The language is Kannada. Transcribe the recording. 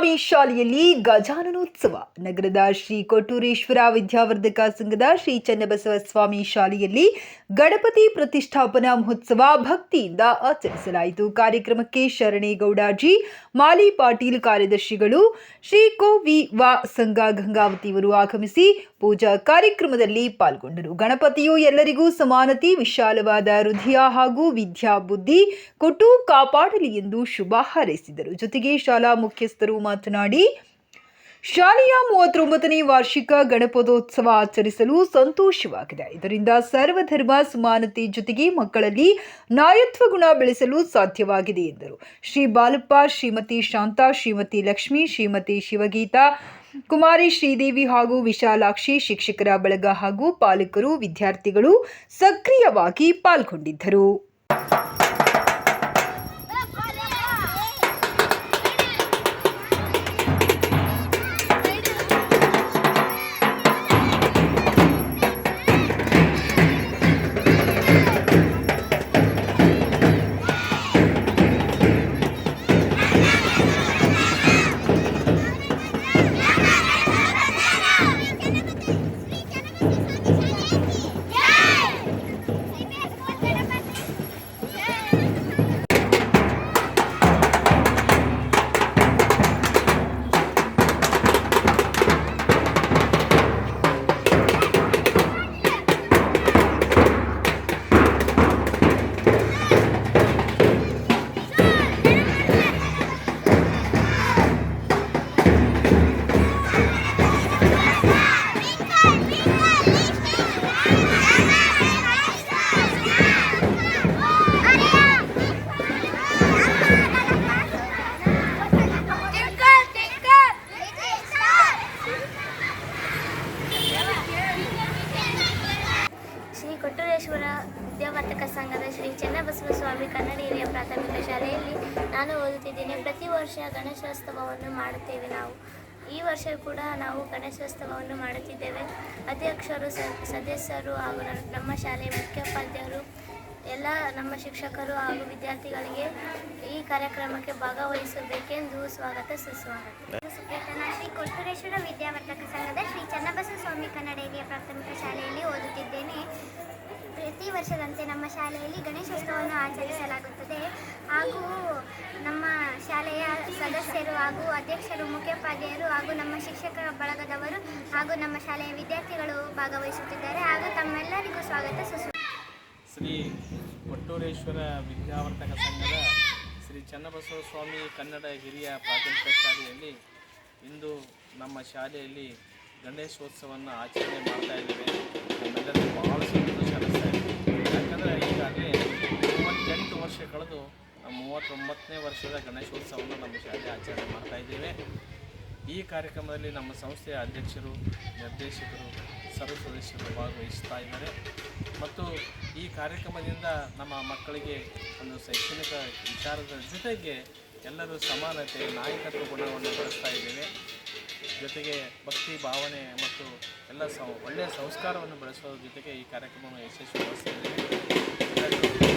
ಸ್ವಾಮಿ ಶಾಲೆಯಲ್ಲಿ ಗಜಾನನೋತ್ಸವ. ನಗರದ ಶ್ರೀ ಕೊಟ್ಟೂರೇಶ್ವರ ವಿದ್ಯಾವರ್ಧಕ ಸಂಘದ ಶ್ರೀ ಚನ್ನಬಸವ ಸ್ವಾಮಿ ಶಾಲೆಯಲ್ಲಿ ಗಣಪತಿ ಪ್ರತಿಷ್ಠಾಪನಾ ಮಹೋತ್ಸವ ಭಕ್ತಿಯಿಂದ ಆಚರಿಸಲಾಯಿತು. ಕಾರ್ಯಕ್ರಮಕ್ಕೆ ಶರಣೇಗೌಡಾಜಿ ಮಾಲಿ ಪಾಟೀಲ್ ಕಾರ್ಯದರ್ಶಿಗಳು, ಶ್ರೀ ಕೋವಿ ವಿ ಸಂಘ ಗಂಗಾವತಿಯವರು ಆಗಮಿಸಿ ಪೂಜಾ ಕಾರ್ಯಕ್ರಮದಲ್ಲಿ ಪಾಲ್ಗೊಂಡರು. ಗಣಪತಿಯು ಎಲ್ಲರಿಗೂ ಸಮಾನತೆ, ವಿಶಾಲವಾದ ಹೃದಯ ಹಾಗೂ ವಿದ್ಯಾ ಬುದ್ಧಿ ಕೊಟ್ಟು ಕಾಪಾಡಲಿ ಎಂದು ಶುಭ ಹಾರೈಸಿದರು. ಜೊತೆಗೆ ಶಾಲಾ ಮುಖ್ಯಸ್ಥರು ಮಾತನಾಡಿ, ಶಾಲೆಯ ಮೂವತ್ತೊಂಬತ್ತನೇ ವಾರ್ಷಿಕ ಗಣಪತೋತ್ಸವ ಆಚರಿಸಲು ಸಂತೋಷವಾಗಿದೆ. ಇದರಿಂದ ಸರ್ವಧರ್ಮ ಸಮಾನತೆ ಜೊತೆಗೆ ಮಕ್ಕಳಲ್ಲಿ ನಾಯತ್ವ ಗುಣ ಬೆಳೆಸಲು ಸಾಧ್ಯವಾಗಿದೆ ಎಂದರು. ಶ್ರೀ ಬಾಲಪ್ಪ, ಶ್ರೀಮತಿ ಶಾಂತಾ, ಶ್ರೀಮತಿ ಲಕ್ಷ್ಮಿ, ಶ್ರೀಮತಿ ಶಿವಗೀತಾ, ಕುಮಾರಿ ಶ್ರೀದೇವಿ ಹಾಗೂ ವಿಶಾಲಾಕ್ಷಿ ಶಿಕ್ಷಕರ ಬಳಗ ಹಾಗೂ ಪಾಲಕರು, ವಿದ್ಯಾರ್ಥಿಗಳು ಸಕ್ರಿಯವಾಗಿ ಪಾಲ್ಗೊಂಡಿದ್ದರು. ಕೊಟ್ಟೂರೇಶ್ವರ ವಿದ್ಯಾವರ್ಧಕ ಸಂಘದ ಶ್ರೀ ಚನ್ನಬಸವ ಸ್ವಾಮಿ ಕನ್ನಡ ಹಿರಿಯ ಪ್ರಾಥಮಿಕ ಶಾಲೆಯಲ್ಲಿ ನಾನು ಓದುತ್ತಿದ್ದೇನೆ. ಪ್ರತಿ ವರ್ಷ ಗಣೇಶೋತ್ಸವವನ್ನು ಮಾಡುತ್ತೇವೆ ನಾವು. ಈ ವರ್ಷ ಕೂಡ ನಾವು ಗಣೇಶೋತ್ಸವವನ್ನು ಮಾಡುತ್ತಿದ್ದೇವೆ. ಅಧ್ಯಕ್ಷರು ಸದಸ್ಯರು ಹಾಗೂ ನಮ್ಮ ಶಾಲೆಯ ಮುಖ್ಯೋಪಾಧ್ಯಾಯರು, ಎಲ್ಲ ನಮ್ಮ ಶಿಕ್ಷಕರು ಹಾಗೂ ವಿದ್ಯಾರ್ಥಿಗಳಿಗೆ ಈ ಕಾರ್ಯಕ್ರಮಕ್ಕೆ ಭಾಗವಹಿಸಬೇಕೆಂದು ಸ್ವಾಗತ, ಸುಸ್ವಾಗತ. ಶ್ರೀ ಕೊಟ್ಟೂರೇಶ್ವರ ವಿದ್ಯಾವರ್ಧಕ ಸಂಘದ ಶ್ರೀ ಚನ್ನಬಸವ ಸ್ವಾಮಿ ಕನ್ನಡ ಹಿರಿಯ ಪ್ರಾಥಮಿಕ ಶಾಲೆಯಲ್ಲಿ ಓದುತ್ತಿದ್ದೇನೆ. ವರ್ಷದಂತೆ ನಮ್ಮ ಶಾಲೆಯಲ್ಲಿ ಗಣೇಶೋತ್ಸವವನ್ನು ಆಚರಿಸಲಾಗುತ್ತದೆ. ಹಾಗೂ ನಮ್ಮ ಶಾಲೆಯ ಸದಸ್ಯರು ಹಾಗೂ ಅಧ್ಯಕ್ಷರು ಮುಖ್ಯೋಪಾಧ್ಯಾಯರು ಹಾಗೂ ನಮ್ಮ ಶಿಕ್ಷಕರ ಬಳಗದವರು ಹಾಗೂ ನಮ್ಮ ಶಾಲೆಯ ವಿದ್ಯಾರ್ಥಿಗಳು ಭಾಗವಹಿಸುತ್ತಿದ್ದಾರೆ. ಹಾಗೂ ತಮ್ಮೆಲ್ಲರಿಗೂ ಸ್ವಾಗತ. ಸುಸ್ವಾಗತ. ಶ್ರೀ ಕೊಟ್ಟೂರೇಶ್ವರ ವಿದ್ಯಾವರ್ಧಕ ಸಂಘದ ಶ್ರೀ ಚನ್ನಬಸವ ಸ್ವಾಮಿ ಕನ್ನಡ ಹಿರಿಯ ಪ್ರಾಥಮಿಕ ಶಾಲೆಯಲ್ಲಿ ಇಂದು ನಮ್ಮ ಶಾಲೆಯಲ್ಲಿ ಗಣೇಶೋತ್ಸವವನ್ನು ಆಚರಣೆ ಮಾಡ್ತಾ ಇದ್ದೇವೆ. ವರ್ಷದ ಗಣೇಶೋತ್ಸವವನ್ನು ನಮ್ಮ ಶಾಲೆ ಆಚರಣೆ ಮಾಡ್ತಾ ಇದ್ದೇವೆ. ಈ ಕಾರ್ಯಕ್ರಮದಲ್ಲಿ ನಮ್ಮ ಸಂಸ್ಥೆಯ ಅಧ್ಯಕ್ಷರು, ನಿರ್ದೇಶಕರು, ಸರ್ವ ಸದಸ್ಯರು ಭಾಗವಹಿಸ್ತಾ ಇದ್ದಾರೆ. ಮತ್ತು ಈ ಕಾರ್ಯಕ್ರಮದಿಂದ ನಮ್ಮ ಮಕ್ಕಳಿಗೆ ಒಂದು ಶೈಕ್ಷಣಿಕ ವಿಚಾರದ ಜೊತೆಗೆ ಎಲ್ಲರೂ ಸಮಾನತೆ, ನಾಯಕತ್ವ ಗುಣವನ್ನು ಬಳಸ್ತಾ ಇದ್ದೇವೆ. ಜೊತೆಗೆ ಭಕ್ತಿ, ಭಾವನೆ ಮತ್ತು ಎಲ್ಲ ಸ, ಒಳ್ಳೆಯ ಸಂಸ್ಕಾರವನ್ನು ಬೆಳೆಸೋದ್ರ ಜೊತೆಗೆ ಈ ಕಾರ್ಯಕ್ರಮವನ್ನು ಯಶಸ್ವಿಗೊಳಿಸ್ತಾ ಇದ್ದೇವೆ.